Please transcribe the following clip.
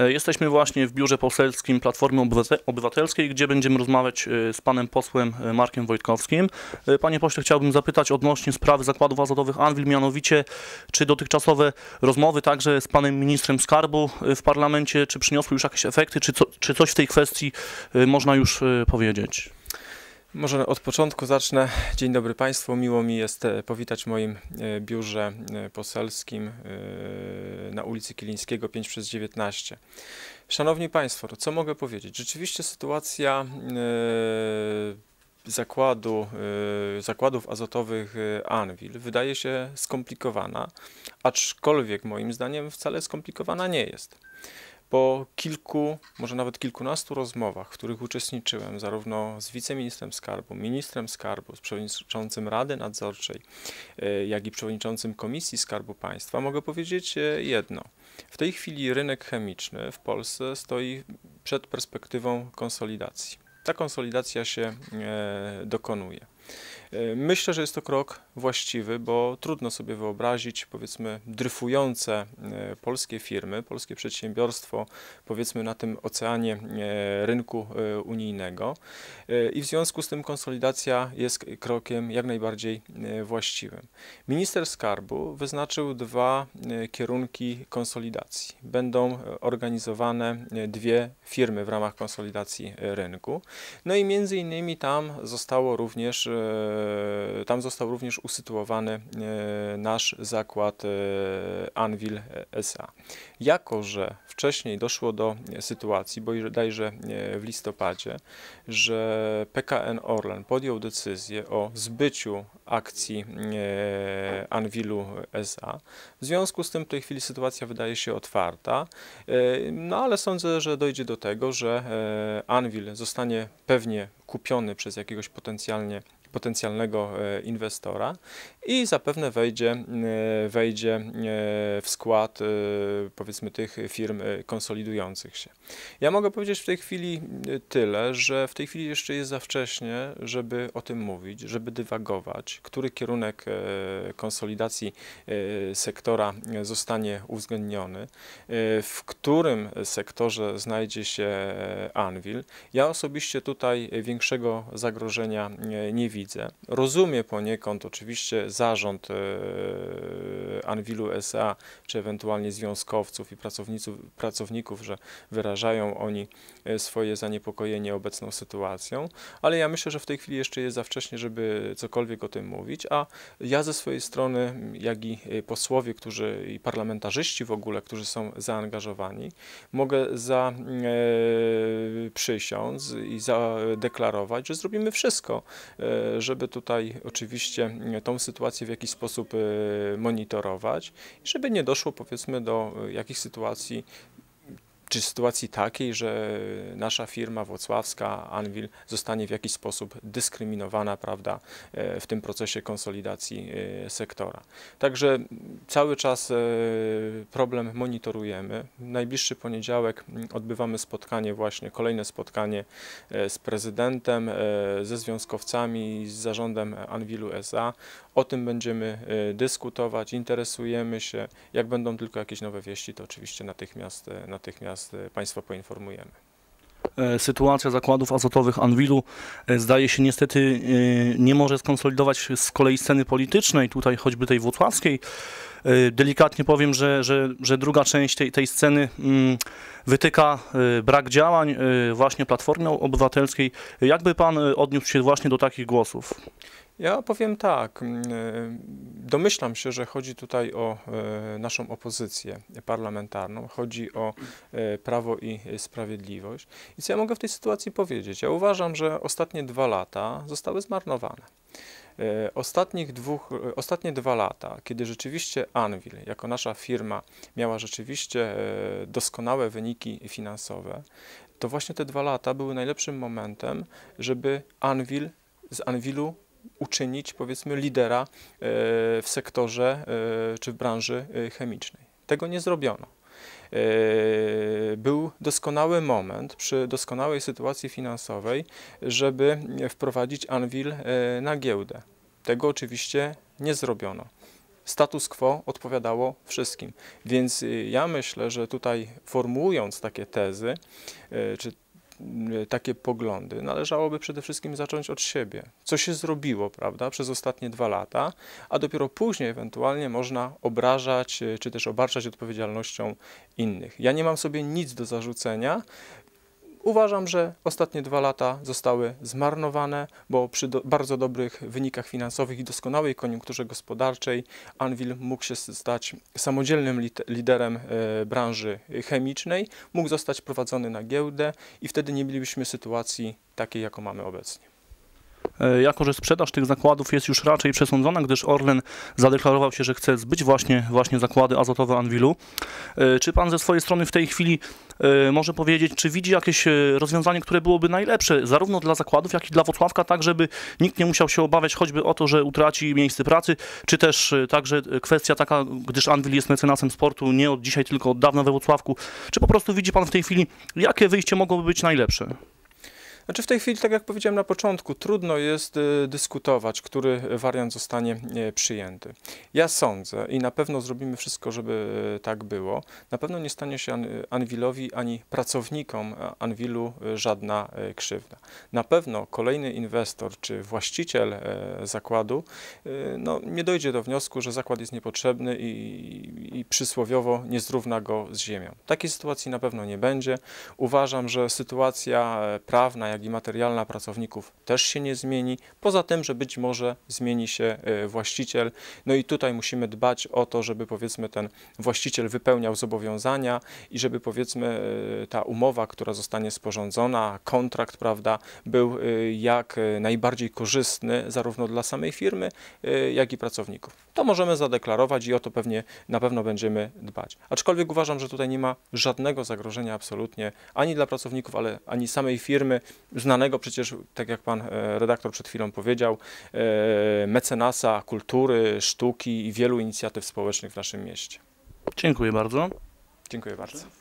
E, Jesteśmy właśnie w biurze poselskim Platformy Obywate- Obywatelskiej, gdzie będziemy rozmawiać e, z panem posłem e, Markiem Wojtkowskim. Panie pośle, chciałbym zapytać odnośnie sprawy zakładów azotowych Anwil, mianowicie czy dotychczasowe rozmowy także z panem ministrem skarbu w parlamencie, czy przyniosły już jakieś efekty, czy, co, czy coś w tej kwestii można już powiedzieć? Może od początku zacznę. Dzień dobry Państwu. Miło mi jest e, powitać w moim e, biurze e, poselskim na ulicy Kilińskiego 5 przez 19. Szanowni Państwo, to co mogę powiedzieć? Rzeczywiście sytuacja zakładu, zakładów azotowych Anvil wydaje się skomplikowana, aczkolwiek moim zdaniem wcale skomplikowana nie jest. Po kilku, może nawet kilkunastu rozmowach, w których uczestniczyłem, zarówno z wiceministrem skarbu, ministrem skarbu, z przewodniczącym Rady Nadzorczej, e, jak i przewodniczącym Komisji Skarbu Państwa, mogę powiedzieć e, jedno. W tej chwili rynek chemiczny w Polsce stoi przed perspektywą konsolidacji. Ta konsolidacja się e, dokonuje. E, Myślę, że jest to krok właściwy, bo trudno sobie wyobrazić, powiedzmy, dryfujące e, polskie firmy, polskie przedsiębiorstwo, powiedzmy, na tym oceanie e, rynku unijnego. I w związku z tym konsolidacja jest krokiem jak najbardziej właściwym. Minister Skarbu wyznaczył dwa kierunki konsolidacji. Będą organizowane dwie firmy w ramach konsolidacji rynku. No i między innymi tam zostało również, tam został również usytuowany e, nasz zakład e, Anvil SA. Jako, że wcześniej doszło do e, sytuacji, bodajże e, w listopadzie, że PKN Orlen podjął decyzję o zbyciu akcji e, Anvilu SA. W związku z tym w tej chwili sytuacja wydaje się otwarta, e, no ale sądzę, że dojdzie do tego, że e, Anvil zostanie pewnie kupiony przez jakiegoś potencjalnie potencjalnego e, inwestora i zapewne wejdzie, e, wejdzie e, w skład powiedzmy tych firm konsolidujących się. Ja mogę powiedzieć w tej chwili tyle, że w tej chwili jeszcze jest za wcześnie, żeby o tym mówić, żeby dywagować, który kierunek konsolidacji sektora zostanie uwzględniony, w którym sektorze znajdzie się Anvil. Ja osobiście tutaj większego zagrożenia nie widzę. Rozumiem poniekąd oczywiście zarząd e, Anvilu SA, czy ewentualnie związkowców i pracowników, pracowników, że wyrażają oni e, swoje zaniepokojenie obecną sytuacją, ale ja myślę, że w tej chwili jeszcze jest za wcześnie, żeby cokolwiek o tym mówić, a ja ze swojej strony, jak i e, posłowie, którzy i parlamentarzyści w ogóle, którzy są zaangażowani, mogę za e, przysiąc i zadeklarować, że zrobimy wszystko, e, żeby tutaj oczywiście tą sytuację w jakiś sposób e, monitorować, i żeby nie doszło powiedzmy do e, jakichś sytuacji, czy sytuacji takiej, że nasza firma włocławska, Anvil, zostanie w jakiś sposób dyskryminowana, prawda, e, w tym procesie konsolidacji e, sektora. Także cały czas e, problem monitorujemy. Najbliższy poniedziałek mm, odbywamy spotkanie właśnie, kolejne spotkanie z prezydentem, ze związkowcami, z zarządem Anvilu SA. O tym będziemy dyskutować, interesujemy się. Jak będą tylko jakieś nowe wieści, to oczywiście natychmiast, e, e, Państwa poinformujemy. E, Sytuacja zakładów azotowych Anwilu e, zdaje się niestety nie może skonsolidować z kolei sceny politycznej, tutaj choćby tej włocławskiej. Delikatnie powiem, że, że, że druga część tej, tej sceny mm, wytyka brak działań właśnie Platformy Obywatelskiej. Jakby pan odniósł się właśnie do takich głosów? Ja powiem tak. mm, e, Domyślam się, że chodzi tutaj o e, naszą opozycję parlamentarną, chodzi o e, prawo i sprawiedliwość. I co ja mogę w tej sytuacji powiedzieć? Ja uważam, że ostatnie dwa lata zostały zmarnowane. Ostatnich dwóch, ostatnie dwa lata, kiedy rzeczywiście Anvil, jako nasza firma, miała rzeczywiście doskonałe wyniki finansowe, to właśnie te dwa lata były najlepszym momentem, żeby Anvil z Anvilu uczynić, powiedzmy, lidera e, w sektorze e, czy w branży e, chemicznej. Tego nie zrobiono. Był doskonały moment przy doskonałej sytuacji finansowej, żeby wprowadzić Anvil na giełdę. Tego oczywiście nie zrobiono. status quo odpowiadało wszystkim. Więc ja myślę, że tutaj formułując takie tezy, czy takie poglądy, należałoby przede wszystkim zacząć od siebie. Co się zrobiło, prawda, przez ostatnie dwa lata, a dopiero później ewentualnie można obrażać, y, czy też obarczać odpowiedzialnością innych. Ja nie mam sobie nic do zarzucenia. Uważam, że ostatnie dwa lata zostały zmarnowane, bo przy do, bardzo dobrych wynikach finansowych i doskonałej koniunkturze gospodarczej Anvil mógł się stać samodzielnym liderem e, branży chemicznej, mógł zostać prowadzony na giełdę i wtedy nie mielibyśmy sytuacji takiej, jaką mamy obecnie. E, Jako, że sprzedaż tych zakładów jest już raczej przesądzona, gdyż Orlen zadeklarował się, że chce zbyć właśnie, właśnie zakłady azotowe Anwilu. E, Czy pan ze swojej strony w tej chwili e, może powiedzieć, czy widzi jakieś rozwiązanie, które byłoby najlepsze zarówno dla zakładów, jak i dla Włocławka, tak żeby nikt nie musiał się obawiać choćby o to, że utraci miejsce pracy, czy też także kwestia taka, gdyż Anwil jest mecenasem sportu nie od dzisiaj, tylko od dawna we Włocławku, czy po prostu widzi pan w tej chwili, jakie wyjście mogłoby być najlepsze? Znaczy w tej chwili, tak jak powiedziałem na początku, trudno jest y, dyskutować, który wariant zostanie y, przyjęty. Ja sądzę i na pewno zrobimy wszystko, żeby y, tak było. Na pewno nie stanie się An- Anwilowi ani pracownikom e, Anwilu żadna krzywda. Na pewno kolejny inwestor czy właściciel e, zakładu no, nie dojdzie do wniosku, że zakład jest niepotrzebny i, i przysłowiowo nie zrówna go z ziemią. Takiej sytuacji na pewno nie będzie. Uważam, że sytuacja e, prawna, jak i materialna pracowników też się nie zmieni. Poza tym, że być może zmieni się e, właściciel. No i tutaj musimy dbać o to, żeby powiedzmy ten właściciel wypełniał zobowiązania i żeby powiedzmy e, ta umowa, która zostanie sporządzona, kontrakt, prawda, był e, jak najbardziej korzystny zarówno dla samej firmy, jak i pracowników. To możemy zadeklarować i o to pewnie na pewno będziemy dbać. Aczkolwiek uważam, że tutaj nie ma żadnego zagrożenia absolutnie ani dla pracowników, ale ani samej firmy, znanego przecież, tak jak pan e, redaktor przed chwilą powiedział, e, mecenasa kultury, sztuki i wielu inicjatyw społecznych w naszym mieście. Dziękuję bardzo. Dziękuję bardzo.